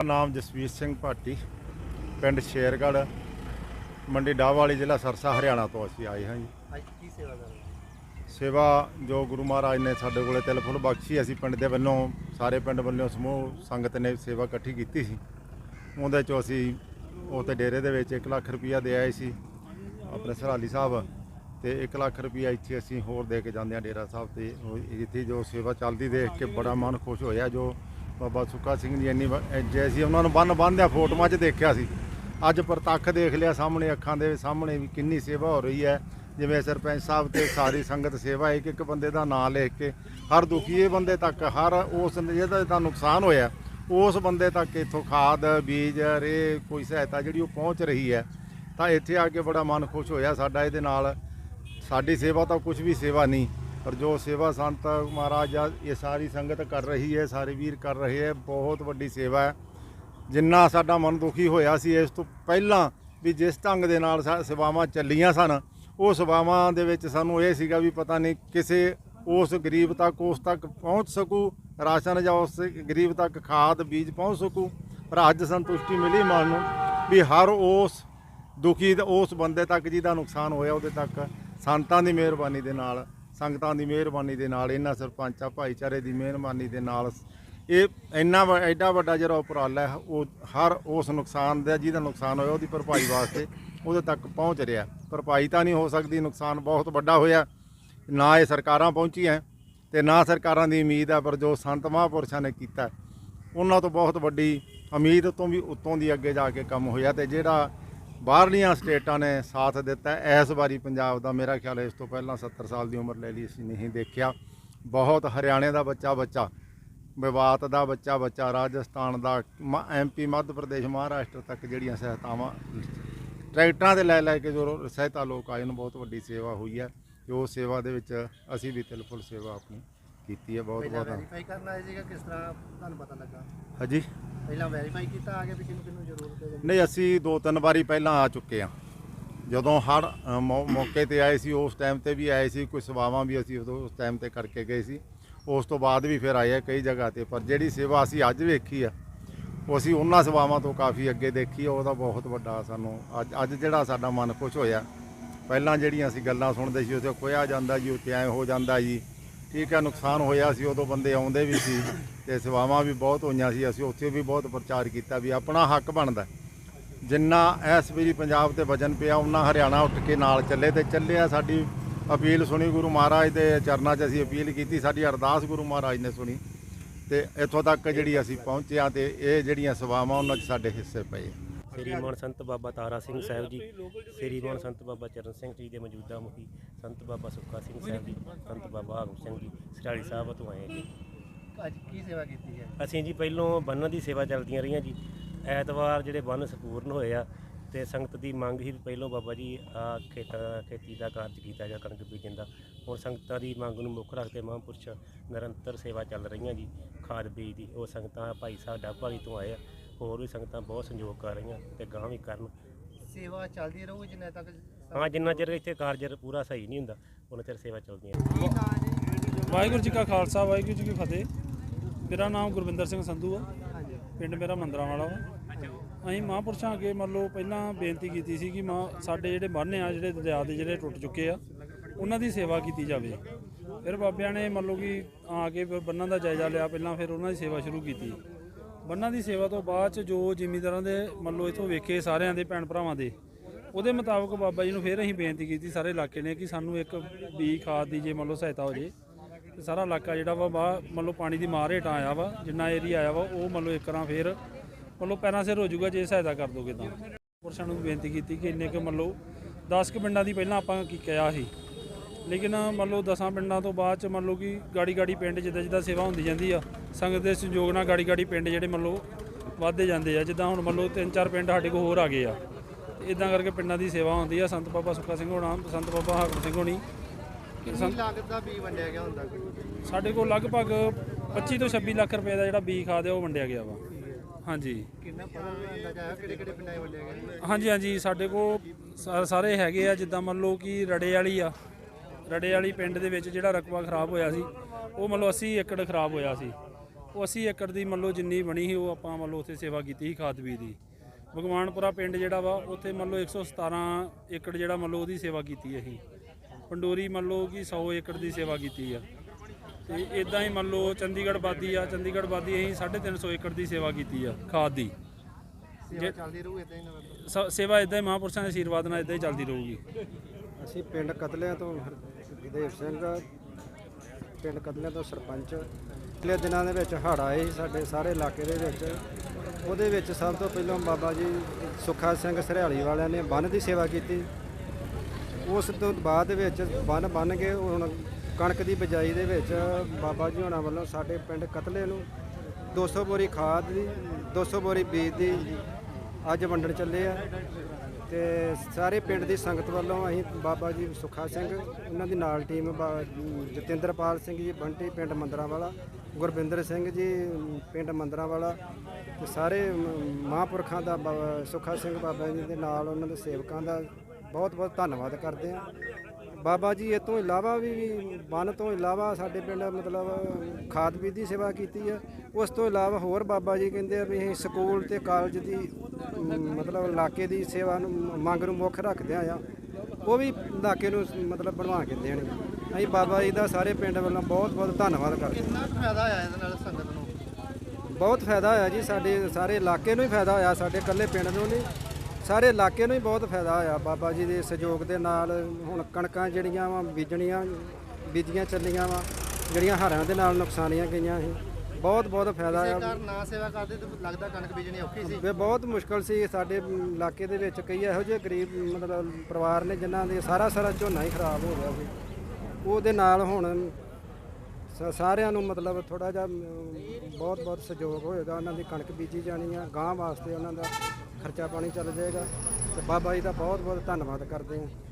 ਨਾਮ ਜਸਵੀਰ ਸਿੰਘ ਭਾਟੀ ਪਿੰਡ ਸ਼ੇਰਗੜ੍ਹ ਮੰਡੀ ਡਾਹਵਾਲੀ ਜ਼ਿਲ੍ਹਾ ਸਰਸਾ ਹਰਿਆਣਾ ਤੋਂ ਅਸੀਂ ਆਏ ਹਾਂ ਜੀ। ਅੱਜ ਕੀ ਸੇਵਾ ਕਰ ਰਹੇ ਹੋ? ਸੇਵਾ ਜੋ ਗੁਰੂ ਮਹਾਰਾਜ ਨੇ ਸਾਡੇ ਕੋਲੇ ਤਿਲ ਫੁੱਲ ਬਖਸ਼ੀ ਅਸੀਂ ਪਿੰਡ ਦੇ ਵੱਲੋਂ ਸਾਰੇ ਪਿੰਡ ਵੱਲੋਂ ਸਮੂਹ ਸੰਗਤ ਨੇ ਸੇਵਾ ਇਕੱਠੀ ਕੀਤੀ ਸੀ। ਉਹਦੇ ਚੋਂ ਅਸੀਂ ਉਤੇ ਡੇਰੇ ਦੇ ਵਿੱਚ 1 ਲੱਖ ਰੁਪਈਆ ਦੇ ਆਏ ਸੀ ਆਪਣੇ ਸਰਾਲੀ ਸਾਹਿਬ ਤੇ 1 ਲੱਖ ਰੁਪਈਆ ਇੱਥੇ ਅਸੀਂ ਹੋਰ ਦੇ ਕੇ ਜਾਂਦੇ ਹਾਂ ਡੇਰਾ ਸਾਹਿਬ ਤੇ। ਇੱਥੇ ਜੋ ਸੇਵਾ ਚੱਲਦੀ ਦੇਖ ਕੇ ਬੜਾ ਮਨ ਖੁਸ਼ ਹੋਇਆ ਜੋ ਬਾਬਾ ਸੁੱਖਾ ਸਿੰਘ ਜੀ ਇੰਨੀ ਵ- ਜੇ ਉਹਨਾਂ ਨੂੰ ਬੰਨ ਬੰਨ੍ਹਦਿਆਂ ਫੋਟੋਆਂ 'ਚ ਦੇਖਿਆ ਸੀ। ਅੱਜ ਪ੍ਰਤੱਖ ਦੇਖ ਲਿਆ ਸਾਹਮਣੇ ਅੱਖਾਂ ਦੇ ਸਾਹਮਣੇ ਵੀ ਕਿੰਨੀ ਸੇਵਾ ਹੋ ਰਹੀ ਹੈ। ਜਿਵੇਂ ਸਰਪੰਚ ਸਾਹਿਬ ਤੇ ਸਾਰੀ ਸੰਗਤ ਸੇਵਾ ਇੱਕ ਇੱਕ ਬੰਦੇ ਦਾ ਨਾਂ ਲਿਖ ਕੇ, ਹਰ ਦੁਖੀਏ ਬੰਦੇ ਤੱਕ, ਹਰ ਉਸ ਜਿਹਦਾ ਦਾ ਨੁਕਸਾਨ ਹੋਇਆ, ਉਸ ਬੰਦੇ ਤੱਕ ਇੱਥੋਂ ਖਾਦ, ਬੀਜ ਰੇ ਕੋਈ ਸਹਾਇਤਾ ਜਿਹੜੀ ਉਹ ਪਹੁੰਚ ਰਹੀ ਹੈ। ਤਾਂ ਇੱਥੇ ਆ ਕੇ ਬੜਾ ਮਨ ਖੁਸ਼ ਹੋਇਆ ਸਾਡਾ ਇਹਦੇ ਨਾਲ। ਸਾਡੀ ਸੇਵਾ ਤਾਂ ਕੁਝ ਵੀ ਸੇਵਾ ਨਹੀਂ। ਪਰ ਜੋ ਸੇਵਾ ਸੰਤ ਮਹਾਰਾਜ ਆ, ਇਹ ਸਾਰੀ ਸੰਗਤ ਕਰ ਰਹੀ ਹੈ, ਸਾਰੇ ਵੀਰ ਕਰ ਰਹੇ ਹੈ, ਬਹੁਤ ਵੱਡੀ ਸੇਵਾ ਹੈ। ਜਿੰਨਾ ਸਾਡਾ ਮਨ ਦੁਖੀ ਹੋਇਆ ਸੀ, ਇਸ ਤੋਂ ਪਹਿਲਾਂ ਵੀ ਜਿਸ ਢੰਗ ਦੇ ਨਾਲ ਸਾ- ਸੇਵਾਵਾਂ ਚੱਲੀਆਂ ਸਨ, ਉਹ ਸੇਵਾਵਾਂ ਦੇ ਵਿੱਚ ਸਾਨੂੰ ਇਹ ਸੀਗਾ ਵੀ ਪਤਾ ਨਹੀਂ ਕਿਸੇ ਉਸ ਗਰੀਬ ਤੱਕ, ਉਸ ਤੱਕ ਪਹੁੰਚ ਸਕੂ, ਰਾਸ਼ਨ ਜਾਂ ਉਸ ਗਰੀਬ ਤੱਕ ਖਾਦ, ਬੀਜ ਪਹੁੰਚ ਸਕੂ। ਪਰ ਅੱਜ ਸੰਤੁਸ਼ਟੀ ਮਿਲੀ ਮਨ ਨੂੰ ਵੀ ਹਰ ਉਸ ਦੁਖੀ ਤੇ ਉਸ ਬੰਦੇ ਤੱਕ ਜਿਹਦਾ ਨੁਕਸਾਨ ਹੋਇਆ, ਉਹਦੇ ਤੱਕ ਸੰਤਾਂ ਦੀ ਮਿਹਰਬਾਨੀ ਦੇ ਨਾਲ ਸੰਗਤਾਂ ਦੀ ਮਿਹਰਬਾਨੀ ਦੇ ਨਾਲ, ਇਹਨਾਂ ਸਰਪੰਚਾਂ, ਭਾਈਚਾਰੇ ਦੀ ਮਿਹਰਬਾਨੀ ਦੇ ਨਾਲ, ਇਹ ਇੰਨਾ ਵ- ਐਡਾ ਵੱਡਾ ਜਿਹੜਾ ਉਪਰਾਲਾ ਹੈ, ਉਹ ਹਰ ਉਸ ਨੁਕਸਾਨ ਦਾ, ਜਿਹਦਾ ਨੁਕਸਾਨ ਹੋਇਆ, ਉਹਦੀ ਭਰਪਾਈ ਵਾਸਤੇ ਉਹਦੇ ਤੱਕ ਪਹੁੰਚ ਰਿਹਾ। ਭਰਪਾਈ ਤਾਂ ਨਹੀਂ ਹੋ ਸਕਦੀ, ਨੁਕਸਾਨ ਬਹੁਤ ਵੱਡਾ ਹੋਇਆ। ਨਾ ਇਹ ਸਰਕਾਰਾਂ ਪਹੁੰਚੀਆਂ, ਤੇ ਨਾ ਸਰਕਾਰਾਂ ਦੀ ਉਮੀਦ ਹੈ, ਪਰ ਜੋ ਸੰਤ ਮਹਾਂਪੁਰਸ਼ਾਂ ਨੇ ਕੀਤਾ, ਉਹਨਾਂ ਤੋਂ ਬਹੁਤ ਵੱਡੀ ਉਮੀਦ ਤੋਂ ਵੀ ਉੱਤੋਂ ਦੀ ਅੱਗੇ ਜਾ ਕੇ ਕੰਮ ਹੋਇਆ, ਤੇ ਜਿਹੜਾ ਬਾਹਰਲੀਆਂ ਸਟੇਟਾਂ ਨੇ ਸਾਥ ਦਿੱਤਾ। ਇਸ ਵਾਰੀ ਪੰਜਾਬ ਦਾ ਮੇਰਾ ਖਿਆਲ ਹੈ ਇਸ ਤੋਂ ਪਹਿਲਾਂ 70 ਸਾਲ ਦੀ ਉਮਰ ਲੈ ਲਈ ਅਸੀਂ ਨਹੀਂ ਦੇਖਿਆ। ਬਹੁਤ ਹਰਿਆਣੇ ਦਾ ਬੱਚਾ ਬੱਚਾ ਵਿਵਾਤ ਦਾ ਬੱਚਾ ਬੱਚਾ ਰਾਜਸਥਾਨ ਦਾ ਐਮਪੀ ਮੱਧ ਪ੍ਰਦੇਸ਼ ਮਹਾਰਾਸ਼ਟਰ ਤੱਕ ਜਿਹੜੀਆਂ ਸਹਾਇਤਾਵਾਂ ਟਰੈਕਟਰਾਂ ਤੇ ਲੈ ਲੈ ਕੇ ਜੋ ਸਹਾਇਤਾ ਲੋਕ ਆਏ ਨੇ ਬਹੁਤ ਵੱਡੀ ਸੇਵਾ ਹੋਈ ਹੈ। ਤੇ ਉਹ ਸੇਵਾ ਦੇ ਵਿੱਚ ਅਸੀਂ ਵੀ ਤਿਲਫੁਲ ਸੇਵਾ ਆਪਣੀ ਕੀਤੀ ਹੈ। ਬਹੁਤ ਬਹੁਤ ਵੈਰੀਫਾਈ ਕਰਨ ਸੀਗਾ ਕਿਸ ਤਰ੍ਹਾਂ ਤੁਹਾਨੂੰ ਪਤਾ ਲੱਗਾ? ਹਾਂਜੀ। ਪਹਿਲਾਂ ਵੈਰੀਫਾਈ ਕੀਤਾ ਆ ਕੇ ਵੀ ਕਿਹਨੂੰ ਕਿਹਨੂੰ ਜ਼ਰੂਰਤ ਹੈ ਨਹੀਂ ਅਸੀਂ ਦੋ ਤਿੰਨ ਵਾਰੀ ਪਹਿਲਾਂ ਆ ਚੁੱਕੇ ਆ ਜਦੋਂ ਹੜ ਅ, ਮੌ- ਮੌਕੇ ਤੇ ਆਏ ਸੀ ਉਸ ਟਾਈਮ ਤੇ ਵੀ ਆਏ ਸੀ ਕੋਈ ਸੇਵਾਵਾਂ ਵੀ ਅਸੀਂ ਉਦੋਂ ਉਸ ਟਾਈਮ ਤੇ ਕਰਕੇ ਗਏ ਸੀ। ਉਸ ਤੋਂ ਬਾਅਦ ਵੀ ਫਿਰ ਆਏ ਆ ਕਈ ਜਗ੍ਹਾ ਤੇ ਪਰ ਜਿਹੜੀ ਸੇਵਾ ਅਸੀਂ ਅੱਜ ਵੇਖੀ ਆ ਉਹ ਅਸੀਂ ਉਹਨਾਂ ਸੇਵਾਵਾਂ ਤੋਂ ਕਾਫੀ ਅੱਗੇ ਦੇਖੀ ਆ ਉਹਦਾ ਬਹੁਤ ਵੱਡਾ ਸਾਨੂੰ ਅੱਜ ਅੱਜ ਜਿਹੜਾ ਸਾਡਾ ਮਨ ਖੁਸ਼ ਹੋਇਆ ਪਹਿਲਾਂ ਜਿਹੜੀਆਂ ਅਸੀਂ ਗੱਲਾਂ ਸੁਣਦੇ ਸੀ ਉੱਥੇ ਖੋਇਆ ਜਾਂਦਾ ਜੀ ਉੱਥੇ ਐ ਹੋ ਜਾਂਦਾ ਜੀ। ਠੀਕ ਹੈ ਨੁਕਸਾਨ ਹੋਇਆ ਸੀ, ਉਦੋਂ ਬੰਦੇ ਆਉਂਦੇ ਵੀ ਸੀ ਤੇ ਸੇਵਾਵਾਂ ਵੀ ਬਹੁਤ ਹੋਈਆਂ ਸੀ, ਅਸੀਂ ਉੱਥੇ ਵੀ ਬਹੁਤ ਪ੍ਰਚਾਰ ਕੀਤਾ ਵੀ ਆਪਣਾ ਹੱਕ ਬਣਦਾ। ਜਿੰਨਾ ਇਸ ਵੇਲੇ ਪੰਜਾਬ ਤੇ ਵਜਨ ਪਿਆ ਉਹਨਾਂ ਹਰਿਆਣਾ ਉੱਠ ਕੇ ਨਾਲ ਚੱਲੇ ਤੇ ਚੱਲਿਆ ਸਾਡੀ ਅਪੀਲ ਸੁਣੀ ਗੁਰੂ ਮਹਾਰਾਜ ਦੇ ਚਰਨਾਂ 'ਚ ਅਸੀਂ ਅਪੀਲ ਕੀਤੀ, ਸਾਡੀ ਅਰਦਾਸ ਗੁਰੂ ਮਹਾਰਾਜ ਨੇ ਸੁਣੀ ਤੇ ਇੱਥੋਂ ਤੱਕ ਜਿਹੜੀ ਅਸੀਂ ਪਹੁੰਚਿਆ ਹਾਂ ਤੇ ਇਹ ਜਿਹੜੀਆਂ ਸੇਵਾਵਾਂ, ਉਹਨਾਂ 'ਚ ਸਾਡੇ ਹਿੱਸੇ ਪਏ ਸ੍ਰੀ ਮਾਨ ਸੰਤ ਬਾਬਾ ਤਾਰਾ ਸਿੰਘ ਸਾਹਿਬ ਜੀ ਸ੍ਰੀ ਮਾਨ ਸੰਤ ਬਾਬਾ ਚਰਨ ਸਿੰਘ ਜੀ ਦੇ ਮੌਜੂਦਾ ਮੁਖੀ ਸੰਤ ਬਾਬਾ ਸੁੱਖਾ ਸਿੰਘ ਸਾਹਿਬ ਜੀ ਸੰਤ ਬਾਬਾ ਹਾਰੂ ਸਿੰਘ ਜੀ ਸਰਾਲੀ ਸਾਹਿਬ ਤੋਂ ਆਏ ਜੀ। ਅੱਜ ਕੀ ਸੇਵਾ ਕੀਤੀ ਹੈ? ਅਸੀਂ ਜੀ ਪਹਿਲੋਂ ਬੰਨਾਂ ਦੀ ਸੇਵਾ ਚੱਲਦੀਆਂ ਰਹੀਆਂ ਜੀ। ਐਤਵਾਰ ਜਿਹੜੇ ਬੰਨ ਸੰਪੂਰਨ ਹੋਏ ਆ ਤੇ ਸੰਗਤ ਦੀ ਮੰਗ ਹੀ ਪਹਿਲੋਂ ਬਾਬਾ ਜੀ ਆ ਖੇਤਾਂ ਖੇਤੀ ਦਾ ਕਾਰਜ ਕੀਤਾ ਜਾਂ ਕਣਕ ਬੀਜਣ ਦਾ। ਹੁਣ ਸੰਗਤਾਂ ਦੀ ਮੰਗ ਨੂੰ ਮੁੱਖ ਰੱਖਦੇ ਮਹਾਂਪੁਰਸ਼ ਨਿਰੰਤਰ ਸੇਵਾ ਚੱਲ ਰਹੀਆਂ ਜੀ। ਖਾਦ ਬੀਜ ਦੀ ਉਹ ਸੰਗਤਾਂ ਭਾਈ ਸਾਹਿਬ ਡੱਬਾਲੀ ਤੋਂ ਆਏ ਆ। ਹੋਰ ਵੀ ਸੰਗਤਾਂ ਬਹੁਤ ਸੰਯੋਗ ਕਰ ਰਹੀਆਂ ਤੇ ਗਾਂ ਵੀ ਕਰਨ। ਸੇਵਾ ਚੱਲਦੀ ਰਹੂ ਜਿੰਨੇ ਤੱਕ ਹਾਂ ਜਿੰਨਾ ਚਿਰ ਇੱਥੇ ਕਾਰਜ ਪੂਰਾ ਸਹੀ ਨਹੀਂ ਹੁੰਦਾ ਉਹਨਾਂ ਚਿਰ ਸੇਵਾ ਚੱਲਦੀ ਹੈ ਵਾਹਿਗੁਰੂ ਜੀ ਕਾ ਖਾਲਸਾ ਵਾਹਿਗੁਰੂ ਜੀ ਕੀ ਫਤਿਹ। ਮੇਰਾ ਨਾਮ ਗੁਰਵਿੰਦਰ ਸਿੰਘ ਸੰਧੂ ਆ। ਪਿੰਡ ਮੇਰਾ ਮੰਦਰਾਂ ਵਾਲਾ ਵਾ। ਅਸੀਂ ਮਹਾਂਪੁਰਸ਼ਾਂ ਅੱਗੇ ਮੰਨ ਲਓ ਪਹਿਲਾਂ ਬੇਨਤੀ ਕੀਤੀ ਸੀ ਕਿ ਮਾਂ ਸਾਡੇ ਜਿਹੜੇ ਬੰਨ੍ਹ ਆ ਜਿਹੜੇ ਦਰਿਆ ਦੇ ਜਿਹੜੇ ਟੁੱਟ ਚੁੱਕੇ ਆ ਉਹਨਾਂ ਦੀ ਸੇਵਾ ਕੀਤੀ ਜਾਵੇ। ਫਿਰ ਬਾਬਿਆਂ ਨੇ ਮੰਨ ਲਓ ਕਿ ਆ ਕੇ ਫਿਰ ਬੰਨਾਂ ਦਾ ਜਾਇਜ਼ਾ ਲਿਆ ਪਹਿਲਾਂ ਫਿਰ ਉਹਨਾਂ ਦੀ ਸੇਵਾ ਸ਼ੁਰੂ ਕੀਤੀ। ਬੰਨਾਂ ਦੀ ਸੇਵਾ ਤੋਂ ਬਾਅਦ ਚ ਜੋ ਜ਼ਿਮੀਂਦਾਰਾਂ ਦੇ ਮੰਨ ਲਓ ਇਥੋਂ ਵੇਖੇ ਸਾਰਿਆਂ ਦੇ ਭੈਣ ਭਰਾਵਾਂ ਦੇ, ਉਹਦੇ ਮੁਤਾਬਕ ਬਾਬਾ ਜੀ ਨੂੰ ਫਿਰ ਅਸੀਂ ਬੇਨਤੀ ਕੀਤੀ ਸਾਰੇ ਇਲਾਕੇ ਨੇ ਕਿ ਸਾਨੂੰ ਇੱਕ ਬੀ ਖਾਦ ਦੀ ਜੇ ਮੰਨ ਲਓ ਸਹਾਇਤਾ ਹੋ ਜੇ। ਤੇ ਸਾਰਾ ਇਲਾਕਾ ਜਿਹੜਾ ਵਾ ਬਾ ਮੰਨ ਲਓ ਪਾਣੀ ਦੀ ਮਾਰ ਹੇਠਾਂ ਆਇਆ ਵਾ, ਜਿੰਨਾ ਏਰੀਆ ਆਇਆ ਵਾ, ਉਹ ਮੰਨ ਲਓ ਇੱਕ ਰਾਂ ਫੇਰ ਮੰਨ ਲਓ ਪੈਰਾਂ ਸਿਰ ਹੋ ਜਾਊਗਾ ਜੇ ਸਹਾਇਤਾ ਕਰ ਦੋਗੇ ਤਾਂ। ਪੁਰਸ਼ਾਂ ਨੂੰ ਬੇਨਤੀ ਕੀਤੀ ਕਿ ਇੰਨੇ ਕੁ ਮੰਨ ਲਓ 10 ਕੁ ਪਿੰਡਾਂ ਦੀ ਪਹਿਲਾਂ ਆਪਾਂ ਕੀ ਕਿਹਾ ਸੀ ਲੇਕਿਨ ਮੰਨ ਲਓ 10 ਪਿੰਡਾਂ ਤੋਂ ਬਾਅਦ ਚ ਮੰਨ ਲਓ ਕਿ ਗਾੜੀ ਗਾੜੀ ਪਿੰਡ ਜਿੱਦਾਂ ਜਿੱਦਾਂ ਸੇਵਾ ਹੁੰਦੀ ਜਾਂਦੀ ਆ ਸੰਗਤ ਦੇ ਸੰਯੋਗ ਨਾਲ ਗਾੜੀ ਗਾੜੀ ਪਿੰਡ ਜਿਹੜੇ ਮੰਨ ਲਓ ਵੱਧਦੇ ਜਾਂਦੇ ਆ ਜਿੱਦਾਂ ਹੁਣ ਮੰਨ ਲਓ ਤਿੰਨ ਚਾਰ ਪਿੰਡ ਸਾਡੇ ਕੋਲ ਹੋਰ ਆ ਗਏ ਆ। ਇਦਾਂ ਕਰਕੇ ਪਿੰਡਾਂ ਦੀ ਸੇਵਾ ਹੁੰਦੀ ਆ ਸੰਤ ਬਾਬਾ ਸੁੱਖਾ ਸਿੰਘ ਹੋਣਾ ਸੰਤ ਬਾਬਾ ਹਾਕਮ ਸਿੰਘ ਹੋਣੀ। ਕਿੰਨੀ ਲਾਗਤ ਦਾ ਬੀ ਵੰਡਿਆ ਗਿਆ ਹੁੰਦਾ? ਸਾਡੇ ਕੋਲ ਲਗਭਗ 25 ਤੋਂ 26 ਲੱਖ ਰੁਪਏ ਦਾ ਜਿਹੜਾ ਬੀ ਖਾਦ ਹੈ ਉਹ ਵੰਡਿਆ ਗਿਆ ਵਾ। ਹਾਂਜੀ। ਕਿੰਨਾ ਪਤਾ ਅੰਦਾਜ਼ਾ ਹੈ ਕਿਹੜੇ ਕਿਹੜੇ ਪਿੰਡਾਂ 'ਚ ਵੰਡਿਆ ਗਿਆ? ਹਾਂਜੀ ਹਾਂਜੀ ਸਾਡੇ ਕੋਲ ਸਾਰੇ ਹੈਗੇ ਆ ਜਿੱਦਾਂ ਮੰਨ ਲਓ ਕਿ ਰੜੇ ਵਾਲੀ ਆ ਰੜੇ ਵਾਲੀ ਪਿੰਡ ਦੇ ਵਿੱਚ ਜਿਹੜਾ ਰਕਬਾ ਖਰਾਬ ਹੋਇਆ ਸੀ ਉਹ ਮੰਨ ਲਓ 80 ਏਕੜ ਖਰਾਬ ਹੋਇਆ ਸੀ। ਉਹ 80 ਏਕੜ ਦੀ ਮੰਨ ਲਓ ਜਿੰਨੀ ਬਣੀ ਸੀ ਉਹ ਆਪਾਂ ਮੰਨ ਲਓ ਉੱਥੇ ਸੇਵਾ ਕੀਤੀ ਸੀ ਖਾਦ ਬੀਜ ਦੀ। ਭਗਵਾਨਪੁਰਾ ਪਿੰਡ ਜਿਹੜਾ ਵਾ ਉੱਥੇ ਮੰਨ ਲਓ 117 ਏਕੜ ਜਿਹੜਾ ਮੰਨ ਲਓ ਉਹਦੀ ਸੇਵਾ ਕੀਤੀ ਅਸੀਂ। ਪੰਡੋਰੀ ਮੰਨ ਲਓ ਕਿ 100 ਏਕੜ ਦੀ ਸੇਵਾ ਕੀਤੀ ਆ। ਤੇ ਇਦਾਂ ਹੀ ਮੰਨ ਲਓ ਚੰਡੀਗੜ੍ਹ ਬਾਦੀ ਆ ਚੰਡੀਗੜ੍ਹ ਬਾਦੀ ਅਸੀਂ 350 ਏਕੜ ਦੀ ਸੇਵਾ ਕੀਤੀ ਆ ਖਾਦ ਦੀ। ਸੇਵਾ ਚੱਲਦੀ ਰਹੂ ਇਦਾਂ ਹੀ ਸੇਵਾ ਇਦਾਂ ਹੀ ਮਹਾਂਪੁਰਸ਼ਾਂ ਦੇ ਆਸ਼ੀਰਵਾਦ ਨਾਲ ਇਦਾਂ ਹੀ ਚੱਲਦੀ ਰਹੂਗੀ। ਅਸੀਂ ਪਿੰਡ ਕਤਲਿਆਂ ਤੋਂ ਹਰਦੇਵ ਸਿੰਘ, ਪਿੰਡ ਕਤਲਿਆਂ ਤੋਂ ਸਰਪੰਚ। ਪਿਛਲੇ ਦਿਨਾਂ ਦੇ ਵਿੱਚ ਹੜ੍ਹ ਆਏ ਸੀ ਸਾਡੇ ਸਾਰੇ ਇਲਾਕੇ ਦੇ ਵਿੱਚ। ਉਹਦੇ ਵਿੱਚ ਸਭ ਤੋਂ ਪਹਿਲਾਂ ਬਾਬਾ ਜੀ ਸੁੱਖਾ ਸਿੰਘ ਸਰਿਆਲੀ ਵਾਲਿਆਂ ਨੇ ਬੰਨ ਦੀ ਸੇਵਾ ਕੀਤੀ। ਉਸ ਤੋਂ ਬਾਅਦ ਵਿੱਚ ਬੰਨ ਬੰਨ ਕੇ ਹੁਣ ਕਣਕ ਦੀ ਬਿਜਾਈ ਦੇ ਵਿੱਚ ਬਾਬਾ ਜੀ ਹੋਣਾ ਵੱਲੋਂ ਸਾਡੇ ਪਿੰਡ ਕਤਲੇ ਨੂੰ 200 ਬੋਰੀ ਖਾਦ ਦੀ 200 ਬੋਰੀ ਬੀਜ ਦੀ ਅੱਜ ਵੰਡਣ ਚੱਲੇ ਆ। ਤੇ ਸਾਰੇ ਪਿੰਡ ਦੀ ਸੰਗਤ ਵੱਲੋਂ ਅਸੀਂ ਬਾਬਾ ਜੀ ਸੁੱਖਾ ਸਿੰਘ, ਉਹਨਾਂ ਦੀ ਨਾਲ ਟੀਮ ਬਾ- ਜਤਿੰਦਰਪਾਲ ਸਿੰਘ ਜੀ, ਬੰਟੀ ਪਿੰਡ ਮੰਦਰਾਂ ਵਾਲਾ ਗੁਰਵਿੰਦਰ ਸਿੰਘ ਜੀ ਪਿੰਡ ਮੰਦਰਾਂ ਵਾਲਾ ਤੇ ਸਾਰੇ ਮਹਾਂਪੁਰਖਾਂ ਦਾ ਬਾਬਾ ਸੁੱਖਾ ਸਿੰਘ ਬਾਬਾ ਜੀ ਦੇ ਨਾਲ ਉਹਨਾਂ ਦੇ ਸੇਵਕਾਂ ਦਾ ਬਹੁਤ ਬਹੁਤ ਧੰਨਵਾਦ ਕਰਦੇ ਹਾਂ ਬਾਬਾ ਜੀ ਇਹ ਤੋਂ ਇਲਾਵਾ ਵੀ ਬੰਨ ਤੋਂ ਇਲਾਵਾ ਸਾਡੇ ਪਿੰਡ ਮਤਲਬ ਖਾਦ ਬੀਜ ਦੀ ਸੇਵਾ ਕੀਤੀ ਹੈ ਉਸ ਤੋਂ ਇਲਾਵਾ ਹੋਰ ਬਾਬਾ ਜੀ ਕਹਿੰਦੇ ਆ ਵੀ ਅਸੀਂ ਸਕੂਲ ਤੇ ਕਾਲਜ ਦੀ ਮਤਲਬ ਇਲਾਕੇ ਦੀ ਸੇਵਾ ਨੂੰ ਮੰਗ ਨੂੰ ਮੁੱਖ ਰੱਖਦੇ ਆ। ਉਹ ਵੀ ਇਲਾਕੇ ਨੂੰ ਮਤਲਬ ਬਣਵਾ ਕੇ ਦੇਣਗੇ ਅਸੀਂ ਬਾਬਾ ਜੀ ਦਾ ਸਾਰੇ ਪਿੰਡ ਵੱਲੋਂ ਬਹੁਤ ਬਹੁਤ ਧੰਨਵਾਦ ਕਰਦੇ ਹਾਂ। ਕਿੰਨਾ ਫਾਇਦਾ ਹੋਇਆ ਇਹਦੇ ਨਾਲ ਸੰਗਤ ਨੂੰ? ਬਹੁਤ ਫਾਇਦਾ ਹੋਇਆ ਜੀ ਸਾਡੇ ਸਾਰੇ ਇਲਾਕੇ ਨੂੰ ਹੀ ਫਾਇਦਾ ਹੋਇਆ ਸਾਡੇ ਇਕੱਲੇ ਪਿੰਡ ਨੂੰ ਨਹੀਂ। ਸਾਰੇ ਇਲਾਕੇ ਨੂੰ ਹੀ ਬਹੁਤ ਫਾਇਦਾ ਹੋਇਆ। ਬਾਬਾ ਜੀ ਦੇ ਸਹਿਯੋਗ ਦੇ ਨਾਲ ਹੁਣ ਕਣਕਾਂ ਜਿਹੜੀਆਂ ਵਾ ਬੀਜਣੀਆਂ ਬੀਜੀਆਂ ਚੱਲੀਆਂ ਵਾ ਜਿਹੜੀਆਂ ਹਰਿਆਂ ਦੇ ਨਾਲ ਨੁਕਸਾਨੀਆਂ ਗਈਆਂ ਸੀ। ਬਹੁਤ ਬਹੁਤ ਫਾਇਦਾ ਜੇ ਆ ਨਾ ਸੇਵਾ ਕਰਦੇ ਤਾਂ ਲੱਗਦਾ ਕਣਕ ਬੀਜਣੀ ਔਖੀ ਸੀ। ਵੀ ਬਹੁਤ ਮੁਸ਼ਕਲ ਸੀ ਸਾਡੇ ਇਲਾਕੇ ਦੇ ਵਿੱਚ। ਕਈ ਇਹੋ ਜਿਹੇ ਗਰੀਬ ਮਤਲਬ ਪਰਿਵਾਰ ਨੇ ਜਿਨ੍ਹਾਂ ਦੇ ਸਾਰਾ ਸਾਰਾ ਝੋਨਾ ਹੀ ਖਰਾਬ ਹੋ ਗਿਆ ਸੀ। ਉਹਦੇ ਨਾਲ ਹੁਣ ਸ- ਸਾਰਿਆਂ ਨੂੰ ਮਤਲਬ ਥੋੜਾ ਜਿਹਾ ਬਹੁਤ ਬਹੁਤ ਸਹਿਯੋਗ ਹੋਏਗਾ। ਉਹਨਾਂ ਦੀ ਕਣਕ ਬੀਜੀ ਜਾਣੀ ਆ ਗਾਂ ਵਾਸਤੇ ਉਹਨਾਂ ਦਾ ਖਰਚਾ ਪਾਣੀ ਚੱਲ ਜਾਏਗਾ। ਤੇ ਬਾਬਾ ਜੀ ਦਾ ਬਹੁਤ ਬਹੁਤ ਧੰਨਵਾਦ ਕਰਦੇ ਹਾਂ।